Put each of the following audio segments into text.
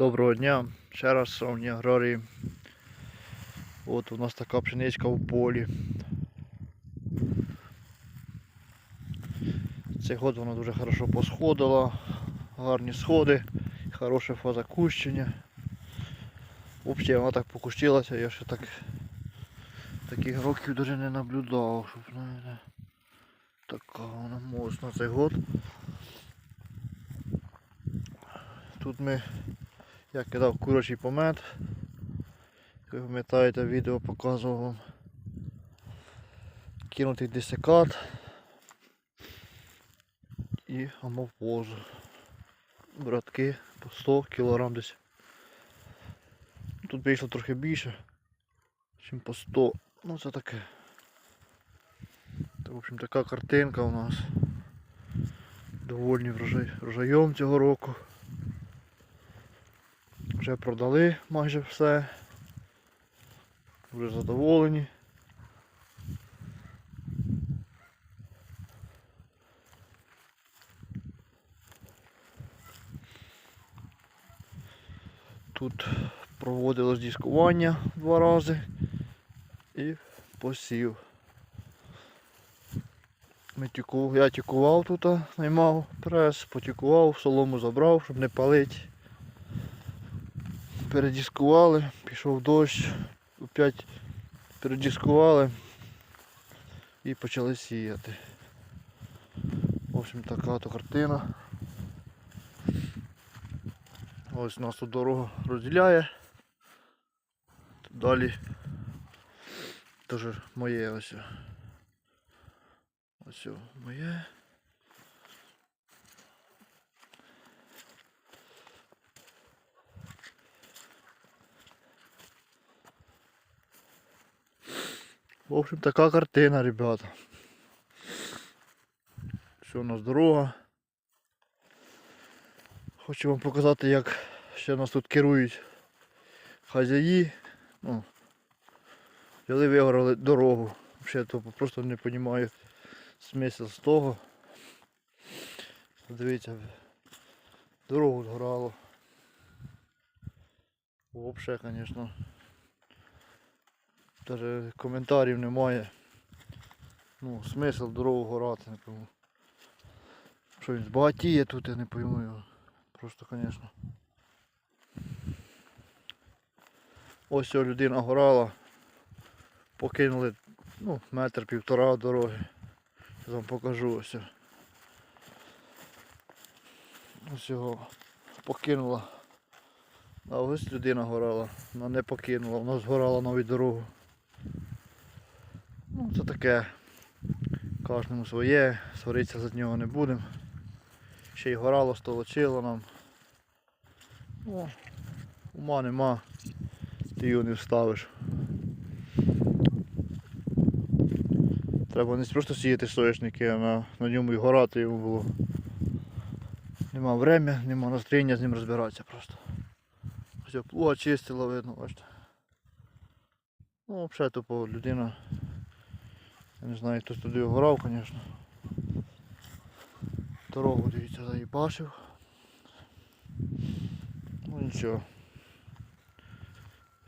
Доброго дня, ще раз шановні аграрії. От у нас така пшеничка в полі. Цей год вона дуже хорошо посходила, гарні сходи, хороше фазакущення. Взагалі вона так покущилася, я ще так таких років дуже не наблюдав, щоб знаєте. Така вона моцна цей год. Тут ми я кидав курочий помет. Як ви пам'ятаєте, відео показував вам. Кинутий десикат і амофозу. Братки по 100 кг десь. Тут вийшло трохи більше, ніж по 100. Ну це таке. Та, в общем, така картинка у нас. Довольні врожай, врожаєм цього року. Вже продали майже все. Вже задоволені. Тут проводилось дискування два рази і посів. Я тікував тут, наймав прес, потікував, солому забрав, щоб не палити передіскували, пішов дощ, опять передіскували і почали сіяти. В общем, така то картина. Ось нас тут дорога розділяє. Далі теж моє ось. Ось моє. В общем, така картина, ребята. Все у нас дорога. Хочу вам показати, як ще нас тут керують хазяї. Ну, взяли вигорали дорогу. Взагалі то просто не розумію смисл з того. Дивіться, дорогу згорало. Взагалі, звісно. Даже коментарів немає. Ну, смисл дорогу горати, не пойму. Що він збагатіє тут, я не пойму його. Просто, звісно. Ось ця людина горала. Покинули ну, метр півтора дороги. Я вам покажу ось. Ось його покинула. А ось людина горала. Вона не покинула, вона згорала навіть дорогу. Це таке. Кожному своє, сваритися за нього не будемо. Ще й горало, столочило нам. Ну, ума нема, ти його не вставиш. Треба не просто сіяти соняшники, а на, на ньому і горати йому було. Нема времени, нема настроєння з ним розбиратися просто. Все, плуга чистила, видно, бачите. Ну, взагалі тупо людина. Я не знаю, хтось туди горав, звісно. Дорогу, дивіться, заїбашив. Ну нічого.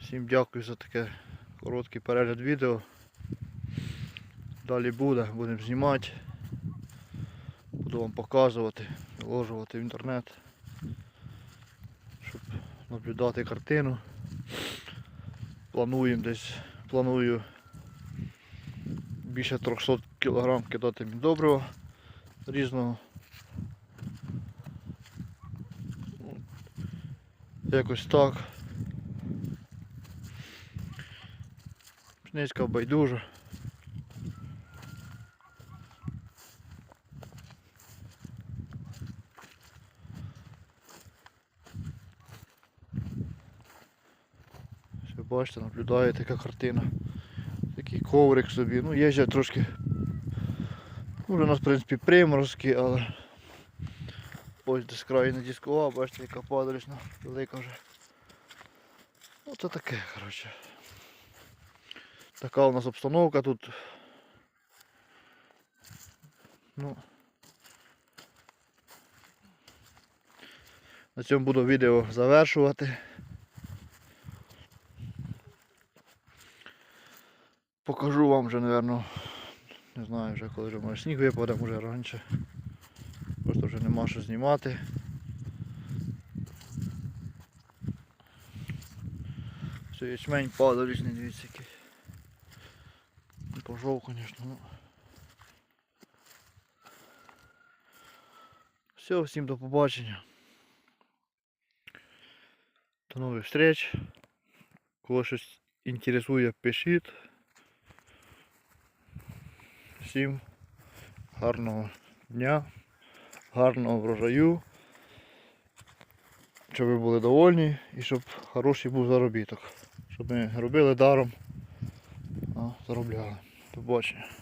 Всім дякую за таке короткий перегляд відео. Далі буде, будемо знімати. Буду вам показувати, виложувати в інтернет, щоб наблюдати картину. Плануємо десь, планую більше 300 кг кидати міндобрива різного. Ну, Якось так. Пшеничка байдужа. Бачите, наблюдаєте яка картина. Такий коврик собі. Ну є ще трошки. Уже у нас в принципі приморозки, але ось десь краю не дискував, бачите, яка падалішна, велика вже. Ну це таке, коротше. Така у нас обстановка тут. Ну. На цьому буду відео завершувати. Покажу вам вже, напевно, не знаю вже коли вже може сніг випаде, може раніше. Просто вже нема що знімати. Все, ячмень падав річний, дивіться який. Пожов, звісно, ну. Все, всім до побачення. До нових встреч. Кого щось інтересує, пишіть. Всім гарного дня, гарного врожаю. Щоб ви були довольні і щоб хороший був заробіток. Щоб ми робили даром, а заробляли. До побачення.